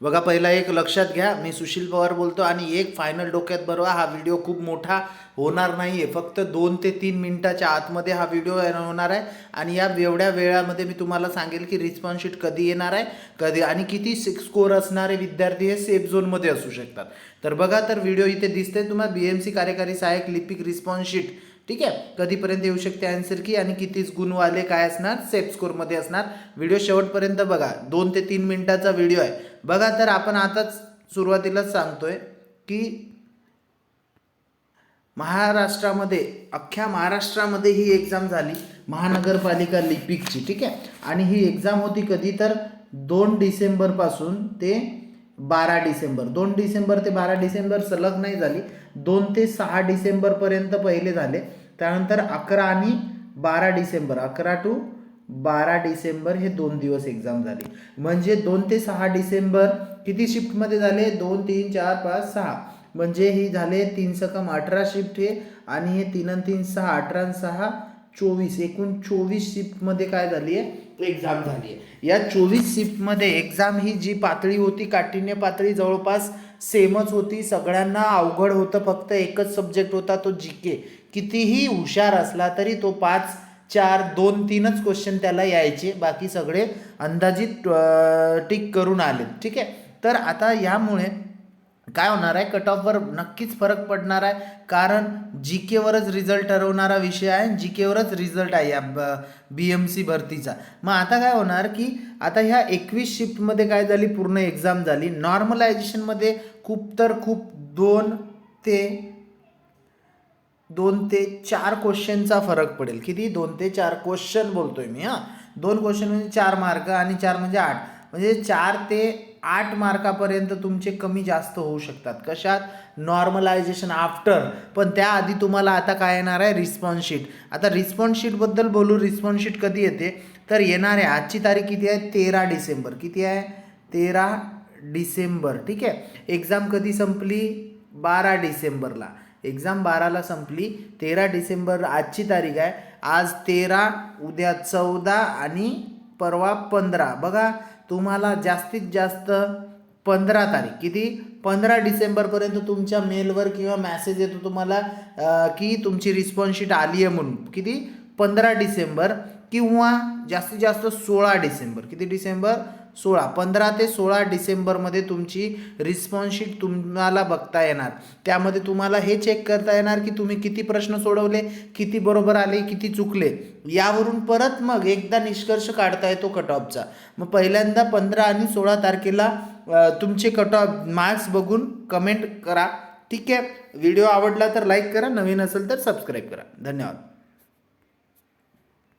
बघा पहिला एक लक्षात घ्या. मी सुशील पवार बोलतो आणि एक फायनल डोक्यात बरोबर हा व्हिडिओ खूप मोठा होणार नाही आहे फक्त दोन ते तीन मिनटाच्या आतमध्ये हा व्हिडिओ होणार आहे. आणि या एवढ्या वेळामध्ये मी तुम्हाला सांगेल की रिस्पॉन्स शीट कधी येणार आहे कधी आणि किती स्कोअर असणारे विद्यार्थी हे सेफ झोनमध्ये असू शकतात. तर बघा तर व्हिडिओ इथे दिसते तुम्हाला. बी एम सी कार्यकारी सहाय्यक लिपिक रिस्पॉन्स शीट ठीक आहे? कधीपर्यंत येऊ शकते आन्सर की आणि कितीच गुणवाले काय असणार? सेफ स्कोरमध्ये असणार. व्हिडिओ शेवटपर्यंत बघा. दोन ते तीन मिनटाचा व्हिडिओ आहे. बघा तर आपण आताच सुरुवातीलाच सांगतोय की महाराष्ट्रामध्ये अख्ख्या महाराष्ट्रामध्ये ही एक्झाम झाली महानगरपालिका लिपिकची ठीक आहे? आणि ही एक्झाम होती कधी? तर दोन डिसेंबरपासून ते बारा डिसेंबर. दोन डिसेंबर ते बारा डिसेंबर सलग नाही झाली दोन ते सहा डिसेंबरपर्यंत पहिले झाले. त्यानंतर अकरा आणि बारा डिसेंबर अकरा टू बारा डिसेंबर हे दोन दिवस एक्झाम झाली. म्हणजे दोन ते सहा डिसेंबर किती शिफ्टमध्ये झाले? दोन तीन चार पाच सहा. म्हणजे ही झाले तीन सकम अठरा शिफ्ट हे आणि हे तीन आणि तीन सहा अठरा सहा चोवीस. एकूण चोवीस शिफ्टमध्ये काय झाली आहे? एक्झाम झाली आहे. या चोवीस शिफ्टमध्ये एक्झाम ही जी पातळी होती काठिण्य पातळी जवळपास सेमच होती. सगळ्यांना अवघड होतं. फक्त एकच सब्जेक्ट होता तो जी के कितीही हुशार असला तरी तो पाच चार दोन तीनच क्वेश्चन त्याला यायचे. बाकी सगळे अंदाजित टिक करून आले. ठीक आहे? तर आता यामुळे काय होणार आहे? कट ऑफवर नक्कीच फरक पडणार आहे. कारण जी केवरच रिझल्ट ठरवणारा विषय आहे जी केवरच रिझल्ट आहे या बी एम सी भरतीचा. मग आता काय होणार की आता ह्या एकवीस शिफ्टमध्ये काय झाली? पूर्ण एक्झाम झाली. नॉर्मलायझेशनमध्ये खूप तर खूप दोन ते दोन ते चार क्वेश्चनचा फरक पडेल. किती? दोन ते चार क्वेश्चन बोलतोय मी हां. दोन क्वेश्चन म्हणजे चार मार्क आणि चार म्हणजे आठ. म्हणजे चार ते आठ मार्कापर्यंत तुमचे कमी जास्त होऊ शकतात. कशात? नॉर्मलायझेशन आफ्टर पण त्याआधी तुम्हाला आता काय येणार आहे? रिस्पॉन्स शीट आता रिस्पॉन्स शीटबद्दल बोलू रिस्पॉन्स शीट कधी येते? तर येणार आहे. आजची तारीख किती आहे? तेरा डिसेंबर. किती आहे? तेरा डिसेंबर. ठीक आहे? एक्झाम कधी संपली? बारा डिसेंबरला. एक्झाम बाराला संपली. तेरा डिसेंबर आजची तारीख आहे. आज तेरा उद्या चौदा आणि परवा पंधरा. बघा तुम्हाला जास्तीत जास्त पंधरा तारीख. किती? पंधरा डिसेंबरपर्यंत तुमच्या मेलवर किंवा मॅसेज येतो तुम्हाला की तुमची रिस्पॉन्स शीट आली आहे म्हणून. किती? पंधरा डिसेंबर. किंवा जास्तीत जास्त सोळा डिसेंबर. किती डिसेंबर? सोळा. पंधरा ते सोळा डिसेंबरमध्ये तुमची रिस्पॉन्सशीट तुम्हाला बघता येणार. त्यामध्ये तुम्हाला हे चेक करता येणार की तुम्ही किती प्रश्न सोडवले किती बरोबर आले किती चुकले. यावरून परत मग एकदा निष्कर्ष काढता येतो कट ऑफचा मग पहिल्यांदा पंधरा आणि सोळा तारखेला तुमचे कट ऑफ मार्क्स बघून कमेंट करा. ठीक आहे? व्हिडिओ आवडला तर लाईक करा नवीन असेल तर सबस्क्राईब करा. धन्यवाद.